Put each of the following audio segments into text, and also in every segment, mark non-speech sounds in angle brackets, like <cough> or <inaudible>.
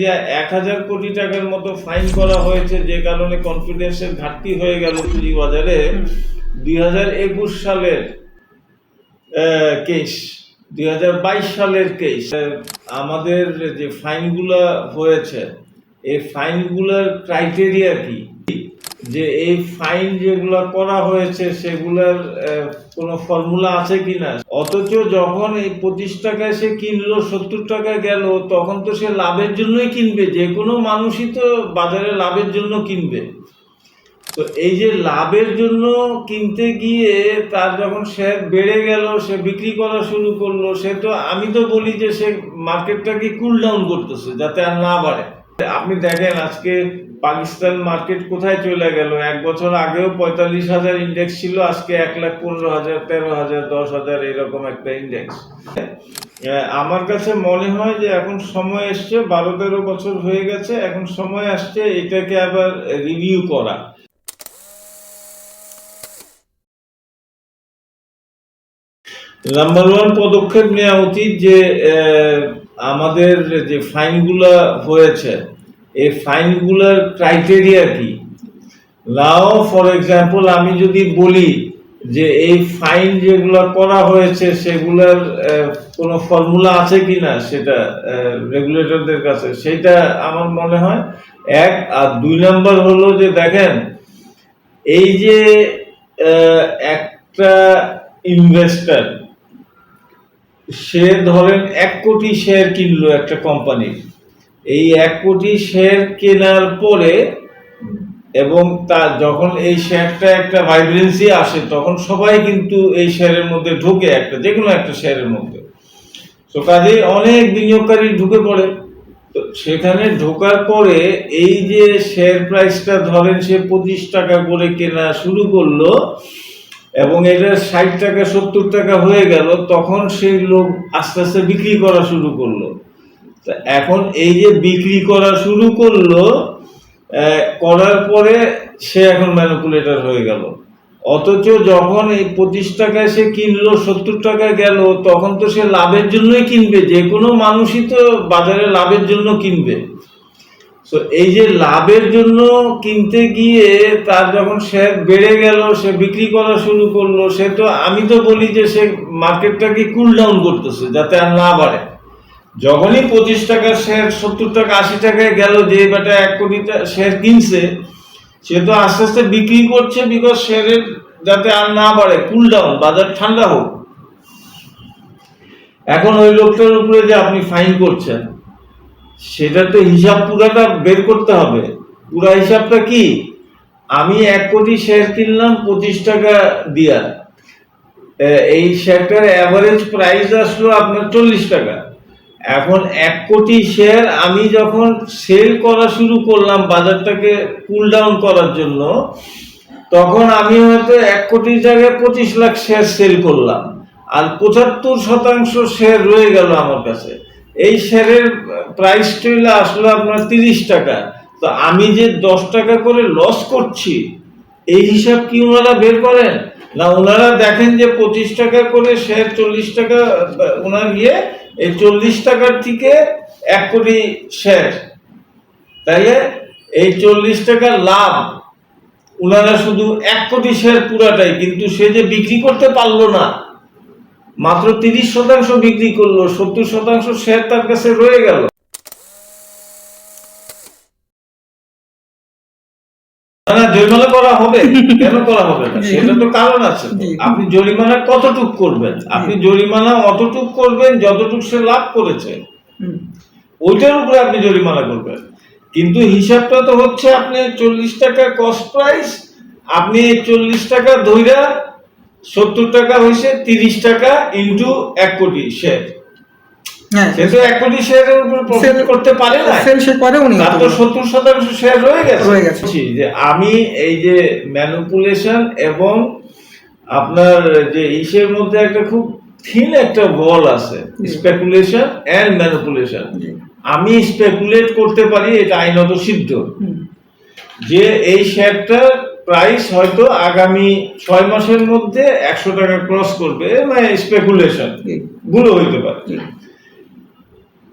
যে এক হাজার কোটি টাকার মতো ফাইন করা হয়েছে, যে কারণে কনফিডেন্সের ঘাটতি হয়ে গেল পুঁজিবাজারে দুই হাজার একুশ সালের কেস দুই হাজার বাইশ সালের কেস আমাদের যে ফাইনগুলা হয়েছে, এই ফাইনগুলোর ক্রাইটেরিয়া কি? যে এই ফাইন যেগুলো করা হয়েছে, সেগুলোর কোনো ফর্মুলা আছে কিনা? অথচ যখন এই পঁচিশ টাকায় সে কিনলো, সত্তর টাকা গেল, তখন তো সে লাভের জন্যই কিনবে। যে কোনো মানুষই তো বাজারে লাভের জন্য কিনবে। তো এই যে লাভের জন্য কিনতে গিয়ে তার যখন শেয়ার বেড়ে গেল, সে বিক্রি করা শুরু করল, সে তো, আমি তো বলি যে সে মার্কেটটাকে কুল ডাউন করতেছে, যাতে আর না বাড়ে। আপনি দেখেন আজকে পাকিস্তান মার্কেট কোথায় চলে গেল? এক বছর আগেও পঁয়তাল্লিশ হাজার ইন্ডেক্স ছিল, আজকে এক লাখ পনেরো হাজার, তেরো হাজার, দশ হাজার এরকম একটা ইন্ডেক্স আমার কাছে মনে হয় যে এখন সময় এসছে, বারো তেরো বছর হয়ে গেছে, এখন সময় আসছে এটাকে আবার রিভিউ করা। নাম্বার ওয়ান পদক্ষেপ নেওয়া উচিত যে আমাদের যে ফাইনগুলো হয়েছে এই ফাইনগুলোর ক্রাইটেরিয়া কি? নাও ফর এক্সাম্পল আমি যদি বলি যে এই ফাইন যেগুলো করা হয়েছে, সেগুলোর কোনো ফর্মুলা আছে কিনা সেটা রেগুলেটরদের কাছে, সেটা আমার মনে হয় এক। আর দুই নাম্বার হলো যে দেখেন, এই যে একটা ইনভেস্টর সে ধরেন এক কোটি শেয়ার কিনলো একটা কোম্পানির এই এক কোটি শেয়ার কেনার পরে এবং তা যখন এই শেয়ারটা একটা ভাইব্রেন্সি আসে, তখন সবাই কিন্তু এই শেয়ারের মধ্যে ঢোকে একটা যে কোনো একটা শেয়ারের মধ্যে। তো কাজে অনেক বিনিয়োগকারী ঢুকে পড়ে। তো সেখানে ঢোকার পরে এই যে শেয়ার প্রাইসটা ধরেন সে পঁচিশ টাকা করে কেনা শুরু করল এবং এটা ষাট টাকা, সত্তর টাকা হয়ে গেল, তখন সেই লোক আস্তে আস্তে বিক্রি করা শুরু করল। এখন এই যে বিক্রি করা শুরু করল করার পরে সে এখন ম্যানিপুলেটর হয়ে গেল। অথচ যখন এই পঁচিশ টাকায় সে কিনলো, সত্তর টাকায় গেল, তখন তো সে লাভের জন্যই কিনবে। যে কোনো মানুষই তো বাজারে লাভের জন্য কিনবে। তো এই যে লাভের জন্য কিনতে গিয়ে তার যখন শেয়ার বেড়ে গেল, সে বিক্রি করা শুরু করল, সে তো, আমি তো বলি যে সে মার্কেটটাকে কুল ডাউন করতেছে, যাতে আর না বাড়ে। যখনই পঁচিশ টাকার শেয়ার, সত্তর টাকা, আশি টাকায় গেল, যে বেটা এক কোটি শেয়ার কিনছে, সে তো আস্তে আস্তে বিক্রি করছে বিকজ শেয়ারের যাতে আর না বাড়ে কুল ডাউন বাজার ঠান্ডা হোক। এখন ওই লোকটার উপরে যে আপনি ফাইন করছেন সেটা তো হিসাব পুরাটা বের করতে হবে। পুরা হিসাবটা কি? আমি এক কোটি শেয়ার কিনলাম, পঁচিশ টাকা দিয়া। এই শেয়ারটার অ্যাভারেজ প্রাইস আসলো আপনার চল্লিশ টাকা। এখন এক কোটি শেয়ার আমি যখন সেল করা শুরু করলাম বাজারটাকে কুল ডাউন করার জন্য, তখন আমি হয়তো এক কোটির জায়গায় পঁচিশ লাখ শেয়ার সেল করলাম। আর পঁচাত্তর শতাংশ শেয়ার রয়ে গেল আমার কাছে। এই শেয়ারের প্রাইস চলে আসলো আপনার তিরিশ টাকা। তো আমি যে দশ টাকা করে লস করছি, এই হিসাব কি ওনারা বের করেন? না, ওনারা দেখেন যে পঁচিশ টাকা করে চল্লিশ টাকা ওনার ইয়ে এই চল্লিশ টাকার থেকে এক কোটি শেয়ার। তাইলে এই চল্লিশ টাকা লাভ, ওনারা শুধু এক কোটি শেয়ার পুরাটাই, কিন্তু সে যে বিক্রি করতে পারল না, মাত্র তিরিশ শতাংশ বিক্রি করল, সত্তর শতাংশ শেয়ার তার কাছে রয়ে গেল। জরিমানা করা হবে? <laughs> কেন করা হবে না? সেটা তো কারণ আছে। আপনি জরিমানা কতটুক করবেন? আপনি জরিমানা অতটুক করবেন যতটুক সে লাভ করেছে। ওইটার উপরে আপনি জরিমানা করবেন। কিন্তু হিসাবটা তো হচ্ছে আপনি চল্লিশ টাকা কস্ট প্রাইস আপনি চল্লিশ টাকা ধইরা সত্তর টাকা হয়েছে তিরিশ টাকা ইন্টু এক কোটি শেয়ার হ্যাঁ। এক কোটি শেয়ারের উপর প্রফিট করতে পারে না। সেল সে করে উনি তার তো সত্তর শতাংশ শেয়ার রয়ে গেছে। রয়ে গেছে। যে আমি এই যে ম্যানুপুলেশন এবং আপনার যে ইসের মধ্যে একটা খুব থিন একটা বল আছে স্পেকুলেশন এন্ড ম্যানুপুলেশন আমি স্পেকুলেট করতে পারি এটা আইনত সিদ্ধ। যে এই শেয়ারটার প্রাইস হয়তো আগামী ছয় মাসের মধ্যে একশো টাকা ক্রস করবে মানে স্পেকুলেশন। গুলো হইতে পারে।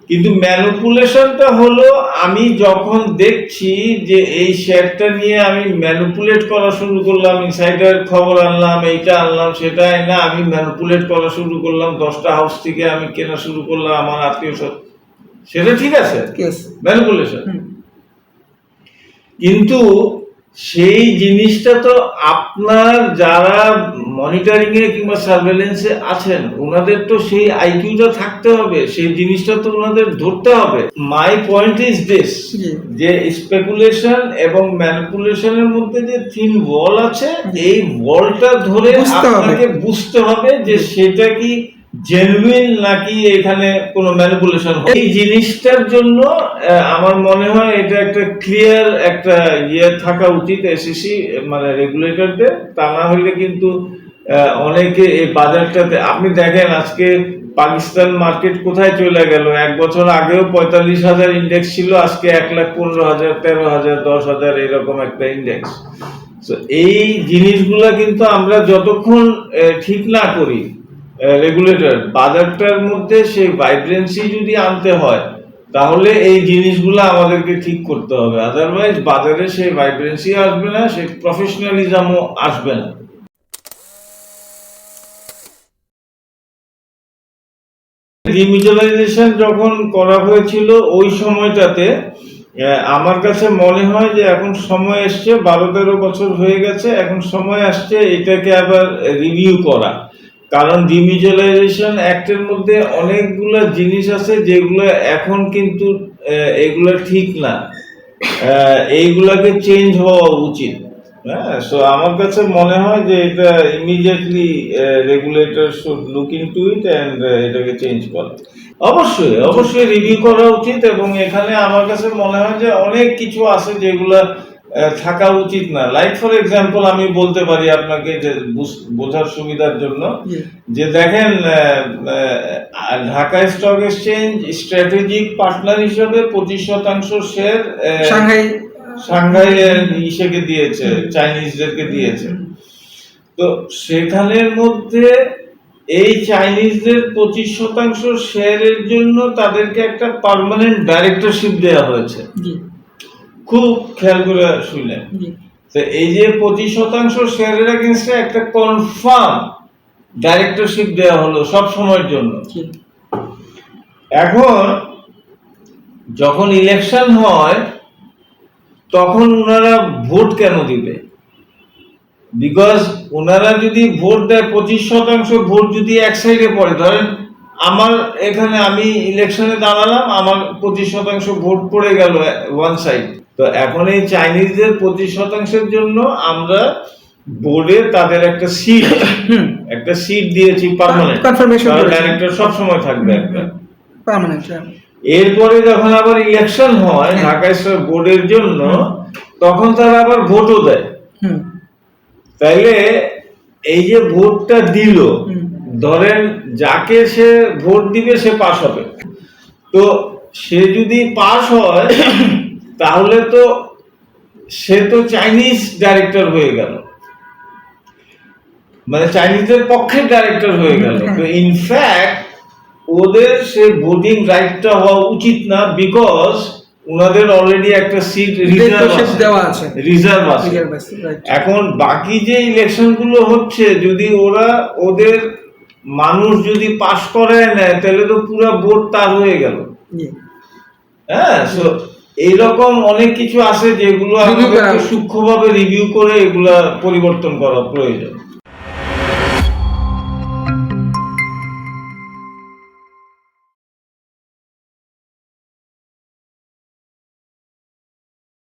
কিন্তু ম্যানুপুলেশনটা হলো আমি যখন দেখছি যে এই শেয়ারটা নিয়ে আমি ম্যানুপুলেট করা শুরু করলাম ইনসাইডার খবর আনলাম এইটা আনলাম সেটা না আমি ম্যানুপুলেট করা শুরু করলাম দশটা হাউস থেকে আমি কেনা শুরু করলাম আমার আত্মীয় সেটা ঠিক আছে? ম্যানুপুলেশন কিন্তু সেই জিনিসটা তো আপনার যারা মনিটরিং এ কিংবা সার্ভেলেন্সে আছেন ওনাদের তো সেই আইকিউটা থাকতে হবে সেই জিনিসটা তো ওনাদের ধরতে হবে। মাই পয়েন্ট ইজ দিস যে স্পেকুলেশন এবং ম্যানিপুলেশনের মধ্যে যে থিন ওয়াল আছে এই ওয়ালটা ধরে আপনাকে বুঝতে হবে যে সেটা কি জেনুইন নাকি এখানে কোনো ম্যানিপুলেশন এই জিনিসটার জন্য আমার মনে হয় এটা একটা ক্লিয়ার একটা ইয়ে থাকা উচিত এসিসি মানে রেগুলেটরদের তা না হলে কিন্তু অনেকে এই বাজারটাতে, আপনি দেখেন আজকে পাকিস্তান মার্কেট কোথায় চলে গেল? এক বছর আগেও পঁয়তাল্লিশ হাজার ইন্ডেক্স ছিল, আজকে এক লাখ পনেরো হাজার, তেরো হাজার, দশ হাজার, এরকম একটা ইন্ডেক্স এই জিনিসগুলা কিন্তু আমরা যতক্ষণ ঠিক না করি রেগুলেটর বাজারটার মধ্যে সেই ভাইব্রেন্সি যদি আনতে হয়, তাহলে এই জিনিসগুলো আমাদেরকে ঠিক করতে হবে। আদারওয়াইজ বাজারে সেই ভাইব্রেন্সি আসবে না, সেই প্রফেশনালিজমও আসবে না। ডিমিউচুয়ালাইজেশন যখন করা হয়েছিল, ওই সময়টাতে আমার কাছে মনে হয় যে এখন সময় এসছে, বারো তেরো বছর হয়ে গেছে, এখন সময় আসছে এটাকে আবার রিভিউ করা। কারণ ডিমিউচুয়ালাইজেশন অ্যাক্টের মধ্যে অনেকগুলো জিনিস আছে যেগুলো এখন কিন্তু এগুলো ঠিক না। এইগুলাকে চেঞ্জ হওয়া উচিত। হ্যাঁ সো আমার কাছে মনে হয় যে এটা immediately regulator should look into it and এটাকে চেঞ্জ করা। অবশ্যই অবশ্যই রিভিউ করা উচিত এবং এখানে আমার কাছে মনে হয় যে অনেক কিছু আছে যেগুলা থাকা উচিত না। লাইক ফর এক্সাম্পল আমি বলতে পারি আপনাকে যে বোঝার সুবিধার জন্য যে দেখেন Dhaka stock exchange strategic partner হিসেবে পঁচিশ শতাংশ শেয়ার সাংহাই ইসেকে দিয়েছে চাইনিজদেরকে দিয়েছে। তো সেখানের মধ্যে এই চাইনিজদের পঁচিশ শতাংশ শেয়ারের জন্য তাদেরকে একটা পার্মানেন্ট ডাইরেক্টরশিপ দেওয়া হয়েছে। খুব খেয়াল করে শুনলেন। তো এই যে পঁচিশ শতাংশ শেয়ারের এগেনস্টে একটা কনফার্ম ডাইরেক্টরশিপ দেওয়া হলো সব সময়ের জন্য। এখন যখন ইলেকশন হয় তখন ওনারা ভোট কেন দিবে? বিকজ ওনারা যদি ভোট দেয় পঁচিশ শতাংশ ভোট যদি এক সাইডে পড়ে ধরেন আমার এখানে আমি ইলেকশনে দাঁড়ালাম আমার পঁচিশ শতাংশ ভোট পড়ে গেল ওয়ান সাইড তো এখন এই চাইনিজদের পঁচিশ শতাংশের জন্য আমরা বোর্ডে তাদের একটা সিট <coughs> একটা সিট দিয়েছি পার্মানেন্ট করেছি। ডাইরেক্টর সব সময় থাকবে একটা পার্মানেন্ট এরপরে যখন আবার ইলেকশন হয় হ্যাঁ। ঢাকা বোর্ডের জন্য তখন তারা আবার ভোটও দেয়। হুম। তাইলে এই যে ভোটটা দিল ধরেন যাকে সে ভোট দিবে সে পাশ হবে। তো সে যদি পাস হয় <coughs> তাহলে তো সে তো চাইনিজ ডাইরেক্টর হয়ে গেল। মানে চাইনিজদের পক্ষের ডাইরেক্টর হয়ে গেল। তো ইনফ্যাক্ট ওদের সে ভোটিং রাইটটা হওয়া উচিত না বিকজ ওনাদের অলরেডি একটা সিট দেওয়া আছে। রিজার্ভ আছে. এখন বাকি যে ইলেকশনগুলো হচ্ছে যদি ওরা ওদের মানুষ যদি পাশ করে নেয় তাহলে তো পুরো ভোট তার হয়ে গেল। হ্যাঁ এইরকম অনেক কিছু আছে যেগুলো। সূক্ষ্মভাবে রিভিউ করে এগুলা পরিবর্তন করা প্রয়োজন